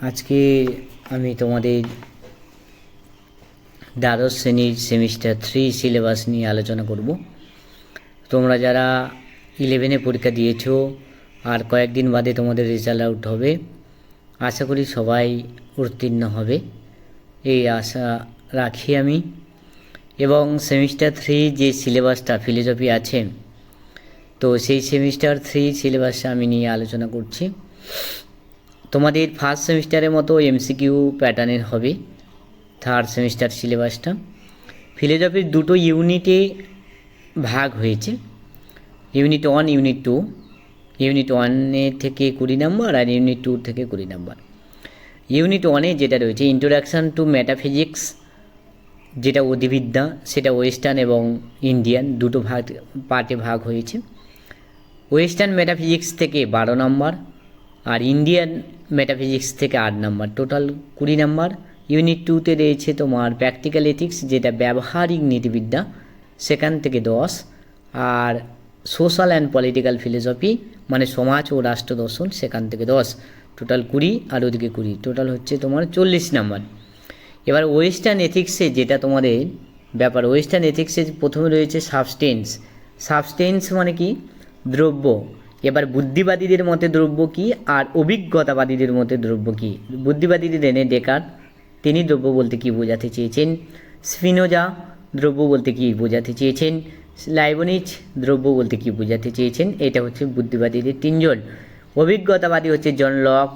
আজকে আমি তোমাদের দ্বাদশ শ্রেণির সেমিস্টার থ্রি সিলেবাস নিয়ে আলোচনা করব। তোমরা যারা ইলেভেনে পরীক্ষা দিয়েছ, আর কয়েকদিন বাদে তোমাদের রেজাল্ট আউট হবে, আশা করি সবাই উত্তীর্ণ হবে। এই আশা রাখি আমি। এবং সেমিস্টার থ্রি যে সিলেবাসটা ফিলোসফি আছে, তো সেই সেমিস্টার থ্রি সিলেবাসটা আমি নিয়ে আলোচনা করছি। তোমাদের ফার্স্ট সেমিস্টারের মতো এমসিকিউ প্যাটার্নের হবে থার্ড সেমিস্টার সিলেবাসটা ফিলোসফির দুটো ইউনিটে ভাগ হয়েছে unit one unit two unit ওয়ানে থেকে কুড়ি নাম্বার আর ইউনিট টু থেকে কুড়ি নাম্বার ইউনিট ওয়ানে যেটা রয়েছে ইন্ট্রোডাকশান টু ম্যাটাফিজিক্স যেটা অধিবিদ্যা সেটা ওয়েস্টার্ন এবং ইন্ডিয়ান দুটো ভাগ পার্টে ভাগ হয়েছে। ওয়েস্টার্ন মেটাফিজিক্স থেকে বারো নম্বর আর ইন্ডিয়ান মেটাফিজিক্স থেকে আট নম্বর টোটাল কুড়ি নম্বর ইউনিট টুতে রয়েছে তোমার প্র্যাকটিক্যাল এথিক্স যেটা ব্যবহারিক নীতিবিদ্যা, সেখান থেকে দশ, আর সোশ্যাল অ্যান্ড পলিটিক্যাল ফিলোসফি মানে সমাজ ও রাষ্ট্র দর্শন, সেখান থেকে দশ টোটাল কুড়ি আর ওদিকে কুড়ি টোটাল হচ্ছে তোমার চল্লিশ নাম্বার এবার ওয়েস্টার্ন এথিক্সে যেটা তোমাদের ব্যাপার ওয়েস্টার্ন এথিক্সে প্রথমে রয়েছে সাবস্টেন্স সাবস্টেন্স মানে কি? দ্রব্য। এবার বুদ্ধিবাদীদের মতে দ্রব্য কি আর অভিজ্ঞতাবাদীদের মতে দ্রব্য কি? বুদ্ধিবাদীদের এনে ডেকার তিনি দ্রব্য বলতে কি বোঝাতে চেয়েছেন? স্পিনোজা, দ্রব্য বলতে কি বোঝাতে চেয়েছেন? লাইবনিজ, দ্রব্য বলতে কি বোঝাতে চেয়েছেন? এটা হচ্ছে বুদ্ধিবাদীদের তিনজন। অভিজ্ঞতাবাদী হচ্ছে জন লক,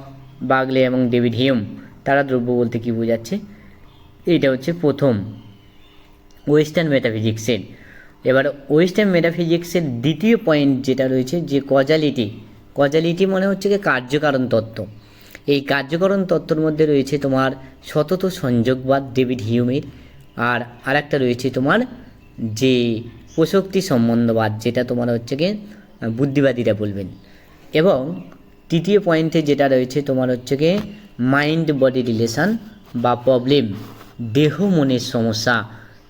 বাগলে এবং ডেভিড হিউম। তারা দ্রব্য বলতে কি বোঝাচ্ছে? এটা হচ্ছে প্রথম। ওয়েস্টার্ন মেটাফিজিক্সের এবার ওয়েস্টার্ন মেটাফিজিক্সের দ্বিতীয় পয়েন্ট যেটা রয়েছে, যে কজালিটি কজালিটি মানে হচ্ছে কি কার্যকারণ তত্ত্ব। এই কার্যকরণ তত্ত্বর মধ্যে রয়েছে তোমার সতত সংযোগবাদ ডেভিড হিউমের, আর আরেকটা রয়েছে তোমার যে প্রশক্তি সম্বন্ধবাদ, যেটা তোমার হচ্ছে গিয়ে বুদ্ধিবাদীরা বলবেন। এবং তৃতীয় পয়েন্টে যেটা রয়েছে তোমার হচ্ছে গিয়ে মাইন্ড বডি রিলেশন বা প্রবলেম দেহ মনের সমস্যা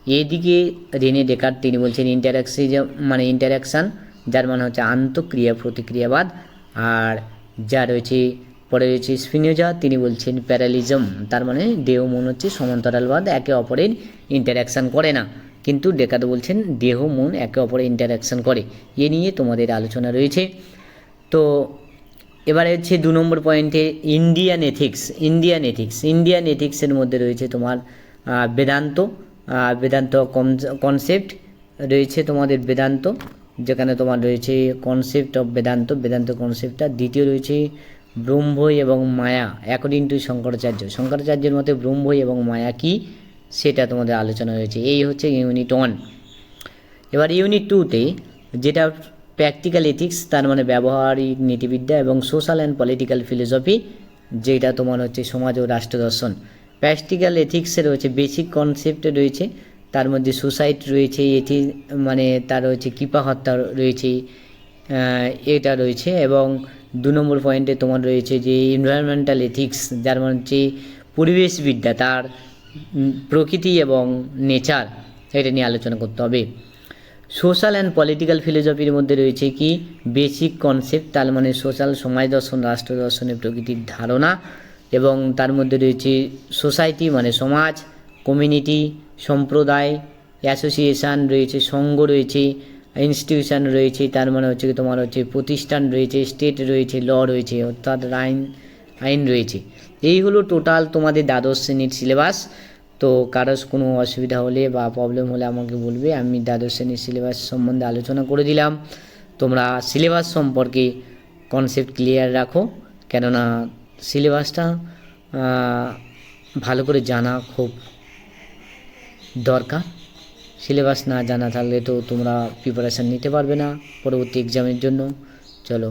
এদিকে রেনে ডেকার তিনি বলছেন ইন্টারাকশন মানে ইন্টারাকশান যার মানে হচ্ছে আন্তঃক্রিয়া প্রতিক্রিয়াবাদ। আর যা রয়েছে, পরে রয়েছে স্পিনোজা তিনি বলছেন প্যারালিজম। তার মানে দেহ, মন হচ্ছে সমান্তরালবাদ, একে অপরের ইন্টারাকশান করে না। কিন্তু ডেকার বলছেন, দেহ, মন একে অপরে ইন্টারাকশান করে। এ নিয়ে তোমাদের আলোচনা রয়েছে। তো এবারে হচ্ছে দু নম্বর পয়েন্টে Indian ethics Indian ethics Indian এথিক্সের মধ্যে রয়েছে তোমার বেদান্ত। আহ, বেদান্ত কনসেপ্ট রয়েছে তোমাদের বেদান্ত যেখানে তোমার রয়েছে কনসেপ্ট অফ বেদান্ত বেদান্ত কনসেপ্টটা দ্বিতীয় রয়েছে ব্রহ্মই এবং মায়া অ্যাকর্ডিং টু শঙ্করাচার্য। শঙ্করাচার্যের মতে ব্রহ্মই এবং মায়া কি? সেটা তোমাদের আলোচনা রয়েছে। এই হচ্ছে ইউনিট ওয়ান এবার ইউনিট টুতে যেটা প্র্যাকটিক্যাল এথিক্স তার মানে ব্যবহারিক নীতিবিদ্যা এবং সোশ্যাল অ্যান্ড পলিটিক্যাল ফিলোসফি যেটা তোমার হচ্ছে সমাজ ও রাষ্ট্র দর্শন। প্র্যাকটিক্যাল এথিক্সে রয়েছে, বেসিক কনসেপ্ট রয়েছে, তার মধ্যে সুসাইড রয়েছে এথি মানে তার রয়েছে কৃপা হত্যা রয়েছে এটা রয়েছে এবং দু নম্বর পয়েন্টে তোমার রয়েছে যে এনভায়রনমেন্টাল এথিক্স যার মানে হচ্ছে পরিবেশবিদ্যা, তার প্রকৃতি এবং নেচার এটা নিয়ে আলোচনা করতে হবে। সোশ্যাল অ্যান্ড পলিটিক্যাল ফিলোসফির মধ্যে রয়েছে কি? বেসিক কনসেপ্ট তার মানে সোশ্যাল সমাজ দর্শন, রাষ্ট্র দর্শনের প্রকৃতির ধারণা এবং তার মধ্যে রয়েছে সোসাইটি মানে সমাজ, কমিউনিটি, সম্প্রদায়, অ্যাসোসিয়েশন রয়েছে, সংঘ রয়েছে, ইনস্টিটিউশন রয়েছে, তার মানে হচ্ছে কি তোমার হচ্ছে প্রতিষ্ঠান রয়েছে, স্টেট রয়েছে, ল রয়েছে, অর্থাৎ আইন আইন রয়েছে। এই হলো টোটাল তোমাদের দ্বাদশ শ্রেণির সিলেবাস। তো কারোর কোনো অসুবিধা হলে বা প্রবলেম হলে আমাকে বলবে, আমি দ্বাদশ শ্রেণির সিলেবাস সম্বন্ধে আলোচনা করে দিলাম। তোমরা সিলেবাস সম্পর্কে কনসেপ্ট ক্লিয়ার রাখো, কেননা সিলেবাসটা ভালো করে জানা খুব দরকার। সিলেবাস না জানা থাকলে তো তোমরা প্রিপারেশান নিতে পারবে না পরবর্তী এক্সামের জন্য। চলো।